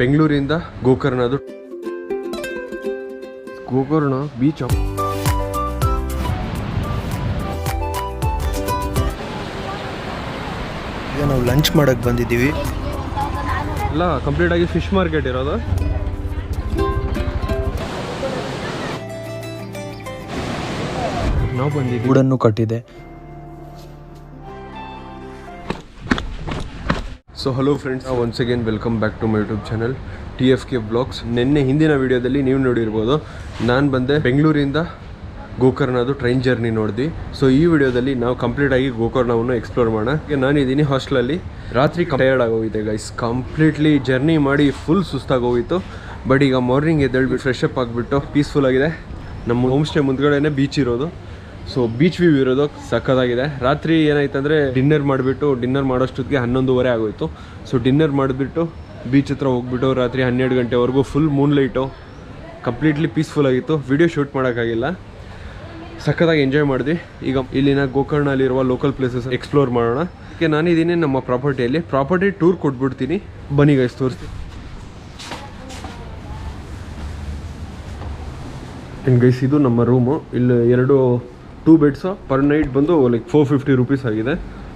ಬೆಂಗಳೂರಿಂದ ಗೋಕರ್ಣದು. ಗೋಕರ್ಣ ಬೀಚ್ ಈಗ ನಾವು ಲಂಚ್ ಮಾಡಕ್ ಬಂದಿದ್ದೀವಿ. ಅಲ್ಲ ಕಂಪ್ಲೀಟ್ ಆಗಿ ಫಿಶ್ ಮಾರ್ಕೆಟ್ ಇರೋದು. ನಾವು ಬಂದಿದ್ದೀವಿ. ಗೂಡನ್ನು ಕಟ್ಟಿದೆ. So hello friends once again welcome back to my YouTube channel T F K blogs ನಿನ್ನೆ ಹಿಂದಿನ ವೀಡಿಯೋದಲ್ಲಿ ನೀವು ನೋಡಿರ್ಬೋದು, ನಾನು ಬಂದೆ ಬೆಂಗಳೂರಿಂದ ಗೋಕರ್ಣದು ಟ್ರೈನ್ ಜರ್ನಿ ನೋಡಿದ್ವಿ ಸೊ ಈ ವಿಡಿಯೋದಲ್ಲಿ ನಾವು ಕಂಪ್ಲೀಟ್ ಆಗಿ ಗೋಕರ್ಣವನ್ನು ಎಕ್ಸ್ಪ್ಲೋರ್ ಮಾಡೋಣ. ಈಗ ನಾನಿದ್ದೀನಿ ಹಾಸ್ಟೆಲಲ್ಲಿ ರಾತ್ರಿ ಟಯರ್ಡ್ ಆಗೋಗಿದೆ ಗೈಸ್ ಕಂಪ್ಲೀಟ್ಲಿ ಜರ್ನಿ ಮಾಡಿ ಫುಲ್ ಸುಸ್ತಾಗೋಗಿತ್ತು. ಬಟ್ ಈಗ ಮಾರ್ನಿಂಗ್ ಎದ್ದೇಳ್ಬಿಟ್ಟು ಫ್ರೆಶ್ ಅಪ್ ಆಗಿಬಿಟ್ಟು ಪೀಸ್ಫುಲ್ ಆಗಿದೆ. ನಮ್ಮ ಹೋಮ್ ಸ್ಟೇ ಮುಂದ್ಗಡೆನೇ ಬೀಚ್ ಇರೋದು. ಸೊ ಬೀಚ್ ವ್ಯೂ ಇರೋದು ಸಕ್ಕತ್ತಾಗಿದೆ ರಾತ್ರಿ ಏನಾಯ್ತಂದ್ರೆ ಡಿನ್ನರ್ ಮಾಡಿಬಿಟ್ಟು ಡಿನ್ನರ್ ಮಾಡೋಷ್ಟೊತ್ತಿಗೆ ಹನ್ನೊಂದುವರೆ ಆಗೋಯ್ತು. ಸೊ ಡಿನ್ನರ್ ಮಾಡಿಬಿಟ್ಟು ಬೀಚ್ ಹತ್ರ ಹೋಗ್ಬಿಟ್ಟು ರಾತ್ರಿ ಹನ್ನೆರಡು ಗಂಟೆವರೆಗೂ full moon light completely peaceful ಆಗಿತ್ತು. ವಿಡಿಯೋ ಶೂಟ್ ಮಾಡೋಕ್ಕಾಗಿಲ್ಲ. ಸಖತ್ತಾಗಿ ಎಂಜಾಯ್ ಮಾಡಿದ್ವಿ. ಈಗ ಇಲ್ಲಿನ ಗೋಕರ್ಣಲ್ಲಿರುವ ಲೋಕಲ್ ಪ್ಲೇಸಸ್ ಎಕ್ಸ್ಪ್ಲೋರ್ ಮಾಡೋಣ. ಅದಕ್ಕೆ ನಾನಿದ್ದೀನಿ ನಮ್ಮ ಪ್ರಾಪರ್ಟಿಯಲ್ಲಿ ಪ್ರಾಪರ್ಟಿ ಟೂರ್ ಕೊಟ್ಬಿಡ್ತೀನಿ. ಬನ್ನಿ ಗೈಸ್ ತೋರಿಸ್ತೀನಿ. ಗೈಸ್ ಇದು ನಮ್ಮ ರೂಮು ಇಲ್ಲಿ ಎರಡು ಟೂ ಬೆಡ್ಸು ಪರ್ ನೈಟ್ ಬಂದು ಲೈಕ್ ಫೋರ್ ಫಿಫ್ಟಿ ರುಪೀಸ್ ಆಗಿದೆ.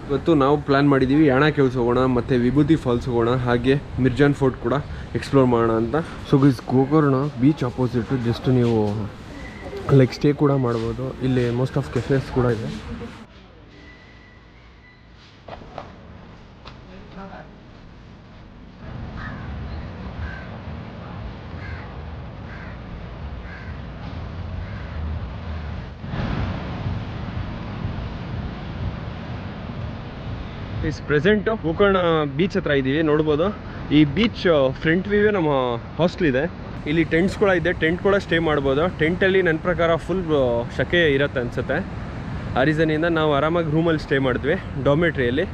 ಇವತ್ತು ನಾವು ಪ್ಲ್ಯಾನ್ ಮಾಡಿದ್ದೀವಿ ಯಾಣ ಕೆಲ್ಸ ಹೋಗೋಣ, ಮತ್ತು ವಿಭೂತಿ ಫಾಲ್ಸ್ ಹೋಗೋಣ, ಹಾಗೆ ಮಿರ್ಜಾನ್ ಫೋರ್ಟ್ ಕೂಡ ಎಕ್ಸ್ಪ್ಲೋರ್ ಮಾಡೋಣ ಅಂತ. So guys Gokarna beach opposite just ನೀವು ಲೈಕ್ ಸ್ಟೇ ಕೂಡ ಮಾಡ್ಬೋದು. ಇಲ್ಲಿ ಮೋಸ್ಟ್ ಆಫ್ ಕೆಫೆಸ್ ಕೂಡ ಇದೆ. ಇಸ್ ಪ್ರೆಸೆಂಟ್ ಗೋಕರ್ಣ ಬೀಚ್ ಹತ್ರ ಇದ್ದೀವಿ ನೋಡ್ಬೋದು. ಈ ಬೀಚ್ ಫ್ರಂಟ್ ವ್ಯೂವೇ ನಮ್ಮ ಹಾಸ್ಟೆಲ್ ಇದೆ. ಇಲ್ಲಿ ಟೆಂಟ್ಸ್ ಕೂಡ ಇದೆ ಟೆಂಟ್ ಕೂಡ ಸ್ಟೇ ಮಾಡ್ಬೋದು. ಟೆಂಟಲ್ಲಿ ನನ್ನ ಪ್ರಕಾರ ಫುಲ್ ಶಕೆ ಇರತ್ತೆ ಅನ್ಸುತ್ತೆ. ಆ ರೀಸನಿಂದ ನಾವು ಆರಾಮಾಗಿ ರೂಮಲ್ಲಿ ಸ್ಟೇ ಮಾಡಿದ್ವಿ ಡಾಮೆಟ್ರಿಯಲ್ಲಿ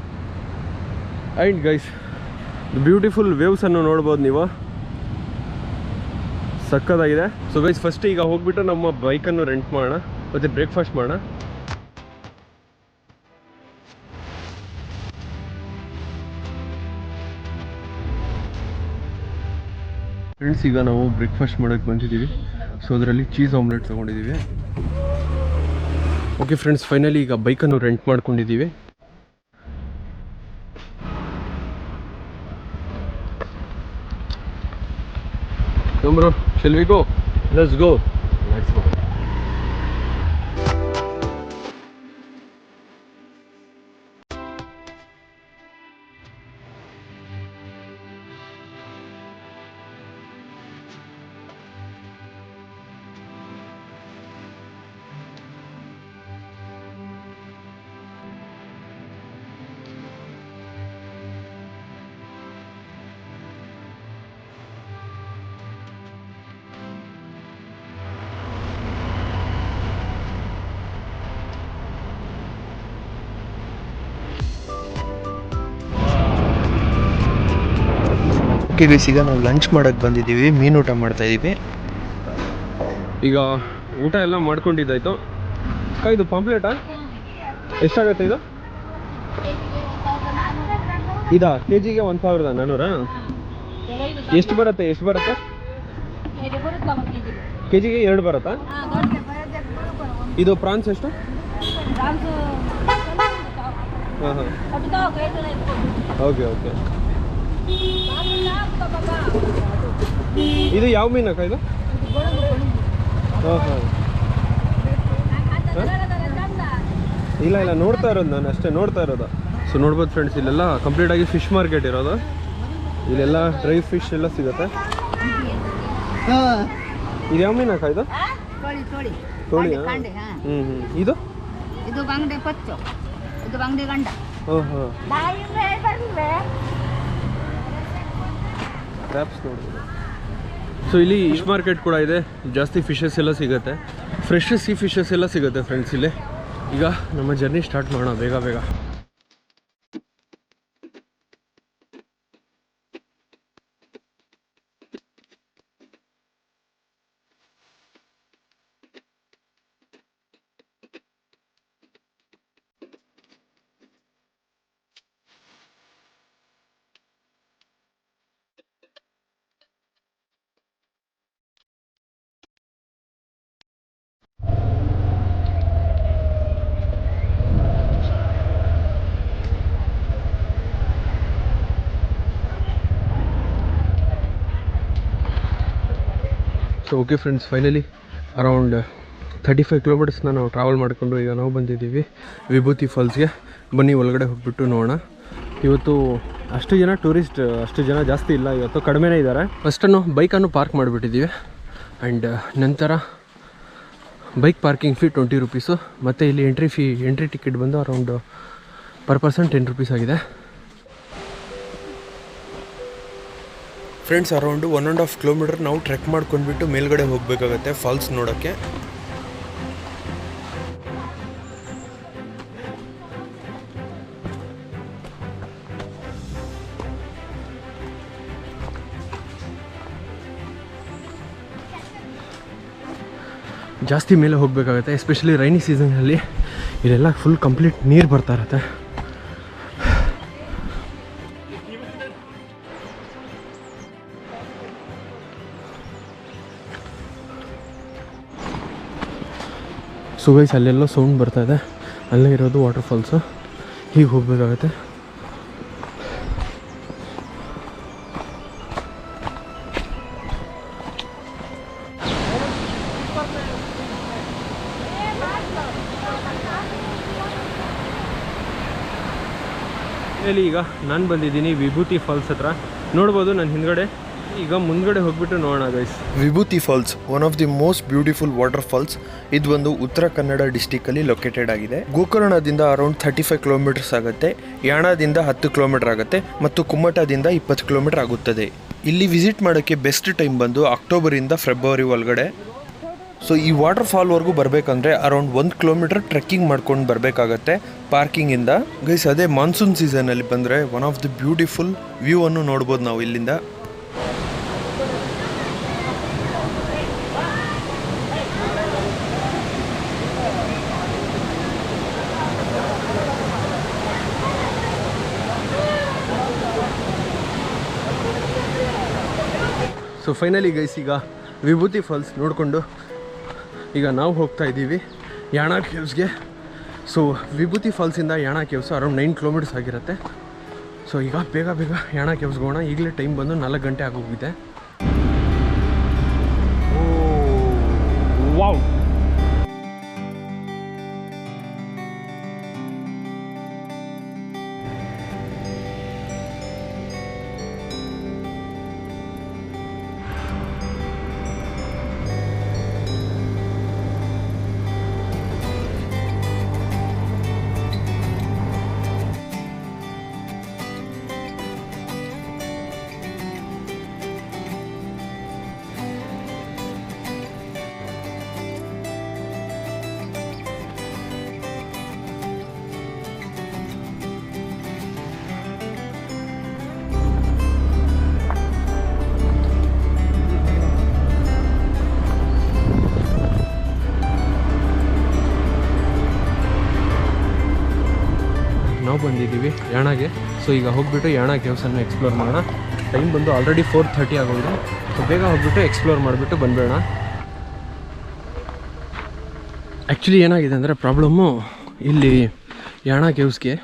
ಆ್ಯಂಡ್ ಗೈಸ್ ಬ್ಯೂಟಿಫುಲ್ ವೇವ್ಸನ್ನು ನೋಡ್ಬೋದು ನೀವು. ಸಕ್ಕತ್ತಾಗಿದೆ. ಸೊ ಗೈಸ್ ಫಸ್ಟ್ ಈಗ ಹೋಗ್ಬಿಟ್ಟು ನಮ್ಮ ಬೈಕನ್ನು ರೆಂಟ್ ಮಾಡೋಣ, ಮತ್ತು ಬ್ರೇಕ್ಫಾಸ್ಟ್ ಮಾಡೋಣ. ಫ್ರೆಂಡ್ಸ್ ಈಗ ನಾವು ಬ್ರೇಕ್ಫಾಸ್ಟ್ ಮಾಡೋಕ್ಕೆ ಬಂದಿದ್ದೀವಿ. ಸೊ ಅದರಲ್ಲಿ ಚೀಸ್ ಆಮ್ಲೆಟ್ ತೊಗೊಂಡಿದ್ದೀವಿ. ಓಕೆ ಫ್ರೆಂಡ್ಸ್ ಫೈನಲಿ ಈಗ ಬೈಕನ್ನು ರೆಂಟ್ ಮಾಡ್ಕೊಂಡಿದ್ದೀವಿ. ಗೋ ಗೈಸ್ ಈಗ ನಾವು ಲಂಚ್ ಮಾಡಕ್ ಬಂದಿದ್ದೀವಿ ಮೀನು ಊಟ ಮಾಡ್ತಾ ಇದೀವಿ. ಈಗ ಊಟ ಎಲ್ಲ ಮಾಡ್ಕೊಂಡಿದ್ದಾಯ್ತು. ಅಕ್ಕ, ಇದು ಪಾಂಪ್ಲೆಟಾ ಎಷ್ಟಾಗುತ್ತೆ ಇದು? ಇದಾ? ಕೆ ಜಿಗೆ ಒಂದು ಸಾವಿರದ ನಾನ್ನೂರಾ ಎಷ್ಟು ಬರುತ್ತೆ ಎಷ್ಟು ಬರುತ್ತೆ? ಕೆ ಜಿಗೆ ಎರಡು ಬರುತ್ತಾ? ಇದು ಪ್ರಾನ್ಸ್ ಎಷ್ಟು? ಹಾಂ ಹಾಂ. Okay okay. ಇದು ಯಾವ ಮೀನಕ್ಕ ಇದು? ಹಾಂ ಹಾಂ? ಇಲ್ಲ ಇಲ್ಲ ನೋಡ್ತಾ ಇರೋದು ನಾನು ಅಷ್ಟೇ ನೋಡ್ತಾ ಇರೋದು. ಸೊ ನೋಡ್ಬೋದು ಫ್ರೆಂಡ್ಸ್ ಇಲ್ಲೆಲ್ಲ ಕಂಪ್ಲೀಟ್ ಆಗಿ ಫಿಶ್ ಮಾರ್ಕೆಟ್ ಇರೋದು. ಇಲ್ಲೆಲ್ಲ ಡ್ರೈ ಫಿಶ್ ಎಲ್ಲ ಸಿಗುತ್ತೆ. ಇದು ಯಾವ ಮೀನಕ್ಕ ಇದು? ತೋಳಿ. ಹ್ಞೂ ಹ್ಞೂ ಇದು? ಇದು ಬಂಗಡೆ ಪಚ್ಚು. ಇದು ಬಂಗಡೆ ಗಂಡ. ಹಾಂ ಹಾಂ ಕ್ರ್ಯಾಪ್ಸ್ ನೋಡ್ಬೋದು. ಸೊ ಇಲ್ಲಿ ಫಿಶ್ ಮಾರ್ಕೆಟ್ ಕೂಡ ಇದೆ. ಜಾಸ್ತಿ ಫಿಶಸ್ ಎಲ್ಲ ಸಿಗುತ್ತೆ. ಫ್ರೆಶ್ ಸಿ ಫಿಶಸ್ ಎಲ್ಲ ಸಿಗುತ್ತೆ ಫ್ರೆಂಡ್ಸ್ ಇಲ್ಲಿ. ಈಗ ನಮ್ಮ ಜರ್ನಿ ಸ್ಟಾರ್ಟ್ ಮಾಡೋಣ ಬೇಗ ಬೇಗ. So okay friends finally around thirty five ಕಿಲೋಮೀಟರ್ಸ್ನ ನಾವು ಟ್ರಾವೆಲ್ ಮಾಡಿಕೊಂಡು ಈಗ ನಾವು ಬಂದಿದ್ದೀವಿ ವಿಭೂತಿ ಫಾಲ್ಸ್ಗೆ ಬನ್ನಿ, ಒಳಗಡೆ ಹೋಗ್ಬಿಟ್ಟು ನೋಡೋಣ. ಇವತ್ತು ಅಷ್ಟು ಜನ ಟೂರಿಸ್ಟ್ ಅಷ್ಟು ಜನ ಜಾಸ್ತಿ ಇಲ್ಲ, ಇವತ್ತು ಕಡಿಮೆನೇ ಇದ್ದಾರೆ. ಫಸ್ಟನ್ನು ಬೈಕನ್ನು ಪಾರ್ಕ್ ಮಾಡಿಬಿಟ್ಟಿದ್ದೀವಿ. ಆ್ಯಂಡ್ ನಂತರ bike parking fee twenty rupees ಮತ್ತು ಇಲ್ಲಿ ಎಂಟ್ರಿ ಫೀ ಎಂಟ್ರಿ ಟಿಕೆಟ್ ಬಂದು around per person ten rupees ಆಗಿದೆ. Friends around one and half kilometer ನಾವು ಟ್ರೆಕ್ ಮಾಡ್ಕೊಂಡ್ಬಿಟ್ಟು ಮೇಲ್ಗಡೆ ಹೋಗಬೇಕಾಗತ್ತೆ ಫಾಲ್ಸ್ ನೋಡೋಕ್ಕೆ. ಜಾಸ್ತಿ ಮೇಲೆ ಹೋಗಬೇಕಾಗತ್ತೆ ಎಸ್ಪೆಷಲಿ ರೈನಿ ಸೀಸನಲ್ಲಿ ಇಲ್ಲೆಲ್ಲ ಫುಲ್ ಕಂಪ್ಲೀಟ್ ನೀರು ಬರ್ತಾ ಇರತ್ತೆ. ಸೊ ಗೈಸ್ ಅಲ್ಲೆಲ್ಲ ಸೌಂಡ್ ಬರ್ತಾ ಇದೆ. ಅಲ್ಲೇ ಇರೋದು ವಾಟರ್ ಫಾಲ್ಸು ಹೀಗೆ ಹೋಗಬೇಕಾಗತ್ತೆ. ಈಗ ನಾನು ಬಂದಿದ್ದೀನಿ ವಿಭೂತಿ ಫಾಲ್ಸ್ ಹತ್ರ. ನೋಡ್ಬೋದು ನನ್ನ ಹಿಂದ್ಗಡೆ. ಈಗ ಮುಂದ್ಗಡೆ ಹೋಗ್ಬಿಟ್ಟು ನೋಡೋಣ guys Vibhuti falls one of the most beautiful water falls ಇದು ಒಂದು ಉತ್ತರ ಕನ್ನಡ ಡಿಸ್ಟಿಕ್ ಅಲ್ಲಿ ಲೊಕೇಟೆಡ್ ಆಗಿದೆ. ಗೋಕರ್ಣದಿಂದ ಅರೌಂಡ್ ಥರ್ಟಿ ಫೈವ್ ಕಿಲೋಮೀಟರ್ಸ್ ಆಗುತ್ತೆ, ಯಾಣದಿಂದ ಹತ್ತು ಕಿಲೋಮೀಟರ್ ಆಗುತ್ತೆ ಮತ್ತು ಕುಮ್ಮಟದಿಂದ ಇಪ್ಪತ್ತು ಕಿಲೋಮೀಟರ್ ಆಗುತ್ತದೆ. ಇಲ್ಲಿ ವಿಸಿಟ್ ಮಾಡೋಕ್ಕೆ ಬೆಸ್ಟ್ ಟೈಮ್ ಬಂದು ಅಕ್ಟೋಬರಿಂದ ಫೆಬ್ರವರಿ ಒಳಗಡೆ. ಸೊ ಈ ವಾಟರ್ ಫಾಲ್ವರೆಗೂ ಬರಬೇಕಂದ್ರೆ ಅರೌಂಡ್ ಒಂದು ಕಿಲೋಮೀಟರ್ ಟ್ರೆಕ್ಕಿಂಗ್ ಮಾಡ್ಕೊಂಡು ಬರಬೇಕಾಗತ್ತೆ ಪಾರ್ಕಿಂಗಿಂದ ಗೈಸ್ ಅದೇ ಮಾನ್ಸೂನ್ ಸೀಸನಲ್ಲಿ ಬಂದರೆ one of the beautiful view ಅನ್ನು ನೋಡ್ಬೋದು ನಾವು ಇಲ್ಲಿಂದ. ಸೊ ಫೈನಲಿ ಗೈಸ್ ಈಗ ವಿಭೂತಿ ಫಾಲ್ಸ್ ನೋಡಿಕೊಂಡು ಈಗ ನಾವು ಹೋಗ್ತಾ ಇದ್ದೀವಿ ಯಾಣ ಕೇವ್ಸ್ಗೆ so Vibhuti ಫಾಲ್ಸಿಂದ Yana caves around nine kilometers ಆಗಿರುತ್ತೆ. ಸೊ ಈಗ ಬೇಗ ಬೇಗ ಯಾಣ ಕೇವ್ಸ್ಗೆ ಹೋಗೋಣ. ಈಗಲೇ ಟೈಮ್ ಬಂದು ನಾಲ್ಕು ಗಂಟೆ ಆಗೋಗಿದೆ ನಾವು ಬಂದಿದ್ದೀವಿ ಯಾಣಗೆ. ಸೊ ಈಗ ಹೋಗ್ಬಿಟ್ಟು ಯಾಣ ಕೇವ್ಸನ್ನು ಎಕ್ಸ್ಪ್ಲೋರ್ ಮಾಡೋಣ. ಟೈಮ್ ಬಂದು ಆಲ್ರೆಡಿ ಫೋರ್ ಥರ್ಟಿ ಆಗೋದು ಸೊ ಬೇಗ ಹೋಗ್ಬಿಟ್ಟು ಎಕ್ಸ್ಪ್ಲೋರ್ ಮಾಡಿಬಿಟ್ಟು ಬಂದ್ಬೇಡ ಆ್ಯಕ್ಚುಲಿ ಏನಾಗಿದೆ ಅಂದರೆ ಪ್ರಾಬ್ಲಮ್ಮು ಇಲ್ಲಿ ಯಾಣ ಕೇವ್ಸ್ಗೆ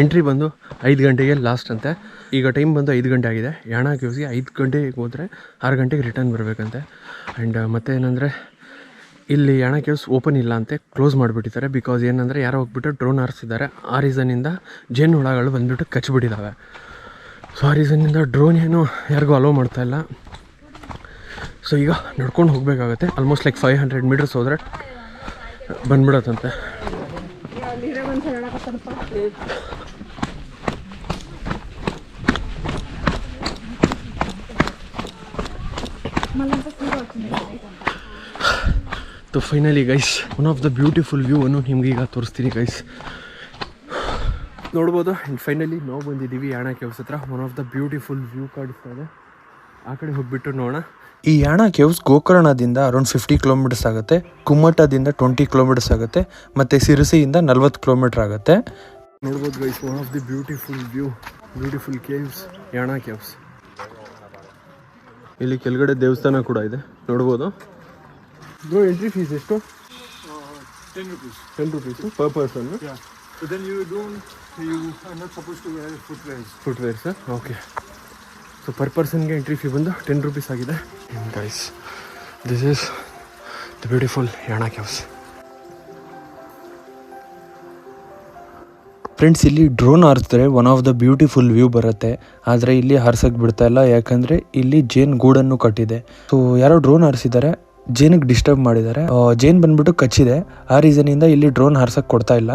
ಎಂಟ್ರಿ ಬಂದು ಐದು ಗಂಟೆಗೆ ಲಾಸ್ಟ್ ಅಂತೆ. ಈಗ ಟೈಮ್ ಬಂದು ಐದು ಗಂಟೆ ಆಗಿದೆ. ಯಾಣ ಕೇವ್ಸ್ಗೆ ಐದು ಗಂಟೆಗೆ ಹೋದರೆ ಆರು ಗಂಟೆಗೆ ರಿಟರ್ನ್ ಬರಬೇಕಂತೆ. ಆ್ಯಂಡ್ ಮತ್ತೆ ಏನಂದರೆ ಇಲ್ಲಿ ಹಣ ಓಪನ್ ಇಲ್ಲ ಅಂತೆ ಕ್ಲೋಸ್ ಮಾಡಿಬಿಟ್ಟಿದ್ದಾರೆ. ಬಿಕಾಸ್ ಏನಂದರೆ, ಯಾರೋ ಹೋಗ್ಬಿಟ್ಟು ಡ್ರೋನ್ ಹಾರಿಸಿದ್ದಾರೆ. ಆ ರೀಸನಿಂದ ಜೇನು ಹುಳಗಳು ಬಂದುಬಿಟ್ಟು ಕಚ್ಚಿಬಿಟ್ಟಿದ್ದಾವೆ ಸೊ ಆ ರೀಸನ್ನಿಂದ ಡ್ರೋನ್ ಏನು ಯಾರಿಗೂ ಅಲೋ ಮಾಡ್ತಾ ಇಲ್ಲ. ಸೊ ಈಗ ನಡ್ಕೊಂಡು ಹೋಗಬೇಕಾಗತ್ತೆ. Almost like five hundred meters ಹೋದರೆ ಬಂದ್ಬಿಡತ್ತಂತೆ. So finally guys one of the beautiful view ಅನ್ನು ನಿಮ್ಗೆ ಈಗ ತೋರಿಸ್ತೀನಿ ಗೈಸ್ ನೋಡ್ಬೋದು ಆ್ಯಂಡ್ ಫೈನಲಿ ನಾವು ಬಂದಿದ್ದೀವಿ ಯಾಣ ಕೇವ್ಸ್ ಹತ್ರ. One of the beautiful view ಕಾಣಿಸ್ತಾ ಇದೆ. ಆ ಕಡೆ ಹೋಗ್ಬಿಟ್ಟು ನೋಡೋಣ. ಈ ಯಾಣ ಕೇವ್ಸ್ ಗೋಕರ್ಣದಿಂದ ಅರೌಂಡ್ ಫಿಫ್ಟಿ ಕಿಲೋಮೀಟರ್ಸ್ ಆಗುತ್ತೆ. ಕುಮ್ಮಟದಿಂದ ಟ್ವೆಂಟಿ ಕಿಲೋಮೀಟರ್ಸ್ ಆಗುತ್ತೆ. ಮತ್ತು ಸಿರಸಿಯಿಂದ ನಲ್ವತ್ತು ಕಿಲೋಮೀಟರ್ ಆಗುತ್ತೆ. ನೋಡ್ಬೋದು guys one of the beautiful view beautiful caves Yana caves. ಇಲ್ಲಿ ಕೆಳಗಡೆ ದೇವಸ್ಥಾನ ಕೂಡ ಇದೆ. ನೋಡ್ಬೋದು. ಬ್ರೋ ಎಂಟ್ರಿ ಫೀಸ್ ಎಷ್ಟು? Ten rupees. Ten rupees per person Yeah. So then you don't, you are not supposed to wear footwear. Footwears okay so per ಪರ್ಸನ್ಗೆ entry fee ಬಂದು ten rupees ಆಗಿದೆ. Guys this is the beautiful Yana caves friends ಇಲ್ಲಿ drone ಹಾರಿಸಿದ್ರೆ one of the beautiful view ಬರುತ್ತೆ. ಆದರೆ ಇಲ್ಲಿ ಹಾರ್ಸಕ್ಕೆ ಬಿಡ್ತಾ ಇಲ್ಲ. ಯಾಕಂದರೆ ಇಲ್ಲಿ ಜೇನು ಗೂಡನ್ನು ಕಟ್ಟಿದೆ. ಸೊ ಯಾರೋ ಡ್ರೋನ್ ಹಾರಿಸಿದ್ದಾರೆ. ಜೇನಿಗೆ ಡಿಸ್ಟರ್ಬ್ ಮಾಡಿದ್ದಾರೆ. ಜೇನ್ ಬಂದ್ಬಿಟ್ಟು ಕಚ್ಚಿದೆ. ಆ ರೀಸನಿಂದ ಇಲ್ಲಿ ಡ್ರೋನ್ ಹಾರ್ಸಕ್ಕೆ ಕೊಡ್ತಾ ಇಲ್ಲ.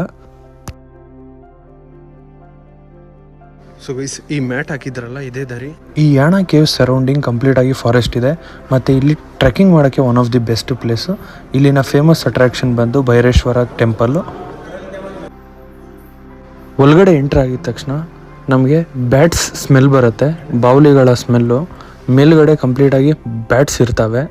ಸೊ ಗೈಸ್ ಈ ಮ್ಯಾಟ್ ಹಾಕಿದ್ರಲ್ಲ ಇದೇ ದಾರಿ. ಈ ಯಾಣ ಕೇವ್ ಸರೌಂಡಿಂಗ್ ಕಂಪ್ಲೀಟ್ ಆಗಿ ಫಾರೆಸ್ಟ್ ಇದೆ. ಮತ್ತು ಇಲ್ಲಿ ಟ್ರೆಕ್ಕಿಂಗ್ ಮಾಡೋಕ್ಕೆ one of the best place ಇಲ್ಲಿನ ಫೇಮಸ್ ಅಟ್ರಾಕ್ಷನ್ ಬಂದು ಭೈರೇಶ್ವರ ಟೆಂಪಲ್ಲು ಒಳಗಡೆ ಎಂಟ್ರ್ ಆಗಿದ ತಕ್ಷಣ ನಮಗೆ ಬ್ಯಾಟ್ಸ್ ಸ್ಮೆಲ್ ಬರುತ್ತೆ. ಬಾವುಲಿಗಳ ಸ್ಮೆಲ್ಲು ಮೇಲ್ಗಡೆ ಕಂಪ್ಲೀಟಾಗಿ ಬ್ಯಾಟ್ಸ್ ಇರ್ತವೆ.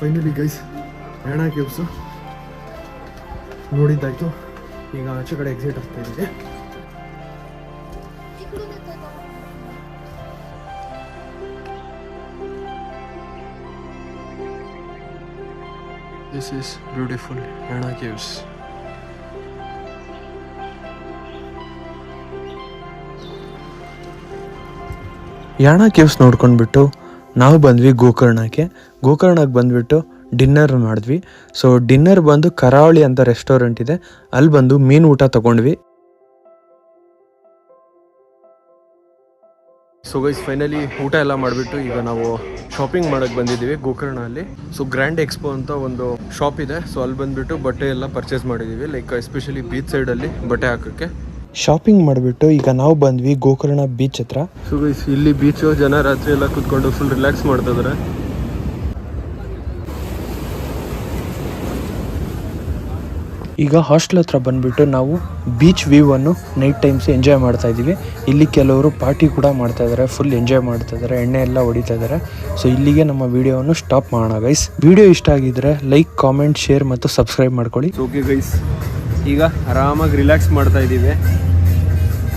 ಫೈನಲಿ ಗೈಸ್ ಯಾಣ ಕೇವ್ಸು ನೋಡಿದ್ದಾಯ್ತು. ಈಗ ಆಚೆ ಕಡೆ ಎಕ್ಸಿಟ್ ಆಗ್ತಾ ಇದ್ದೀವಿ this is beautiful Yana caves Yana caves ನೋಡ್ಕೊಂಡ್ಬಿಟ್ಟು ನಾವು ಬಂದ್ವಿ ಗೋಕರ್ಣಕ್ಕೆ. ಗೋಕರ್ಣಕ್ಕೆ ಬಂದುಬಿಟ್ಟು ಡಿನ್ನರ್ ಮಾಡಿದ್ವಿ. ಸೊ ಡಿನ್ನರ್ ಬಂದು ಕರಾವಳಿ ಅಂತ ರೆಸ್ಟೋರೆಂಟ್ ಇದೆ. ಅಲ್ಲಿ ಬಂದು ಮೀನು ಊಟ ತಗೊಂಡ್ವಿ. ಸೊ ಗೈಸ್ ಫೈನಲಿ ಊಟ ಎಲ್ಲ ಮಾಡಿಬಿಟ್ಟು ಈಗ ನಾವು ಶಾಪಿಂಗ್ ಮಾಡೋಕ್ಕೆ ಬಂದಿದ್ದೀವಿ ಗೋಕರ್ಣಲ್ಲಿ ಸೊ ಗ್ರ್ಯಾಂಡ್ ಎಕ್ಸ್ಪೋ ಅಂತ ಒಂದು ಶಾಪ್ ಇದೆ. ಸೊ ಅಲ್ಲಿ ಬಂದುಬಿಟ್ಟು ಬಟ್ಟೆ ಎಲ್ಲ ಪರ್ಚೇಸ್ ಮಾಡಿದ್ದೀವಿ. ಲೈಕ್ ಎಸ್ಪೆಷಲಿ ಬೀಚ್ ಸೈಡಲ್ಲಿ ಬಟ್ಟೆ ಹಾಕೋಕ್ಕೆ. ಶಾಪಿಂಗ್ ಮಾಡಿಬಿಟ್ಟು ಈಗ ನಾವು ಬಂದ್ವಿ ಗೋಕರ್ಣ ಬೀಚ್ ಹತ್ರ. ಸೊ ಇಲ್ಲಿ ಬೀಚು ಜನ ರಾತ್ರಿ ಎಲ್ಲ ಕೂತ್ಕೊಂಡು ಫುಲ್ ರಿಲ್ಯಾಕ್ಸ್ ಮಾಡ್ತಾ ಇದಾರೆ. ಈಗ ಹಾಸ್ಟೆಲ್ ಹತ್ರ ಬಂದ್ಬಿಟ್ಟು ನಾವು ಬೀಚ್ ವ್ಯೂವನ್ನು ನೈಟ್ ಟೈಮ್ಸ್ ಎಂಜಾಯ್ ಮಾಡ್ತಾ ಇದ್ದೀವಿ. ಇಲ್ಲಿ ಕೆಲವರು ಪಾರ್ಟಿ ಕೂಡ ಮಾಡ್ತಾ ಇದ್ದಾರೆ ಫುಲ್ ಎಂಜಾಯ್ ಮಾಡ್ತಾ ಇದ್ದಾರೆ ಎಣ್ಣೆ ಎಲ್ಲ ಹೊಡಿತಾ ಇದ್ದಾರೆ ಸೊ ಇಲ್ಲಿಗೆ ನಮ್ಮ ವಿಡಿಯೋವನ್ನು ಸ್ಟಾಪ್ ಮಾಡೋಣ ಗೈಸ್ ವಿಡಿಯೋ ಇಷ್ಟ ಆಗಿದ್ರೆ ಲೈಕ್ ಕಾಮೆಂಟ್ ಶೇರ್ ಮತ್ತು ಸಬ್ಸ್ಕ್ರೈಬ್ ಮಾಡ್ಕೊಳ್ಳಿ. ಓಕೆ ಗೈಸ್ ಈಗ ಆರಾಮಾಗಿ ರಿಲ್ಯಾಕ್ಸ್ ಮಾಡ್ತಾ ಇದ್ದೀವಿ.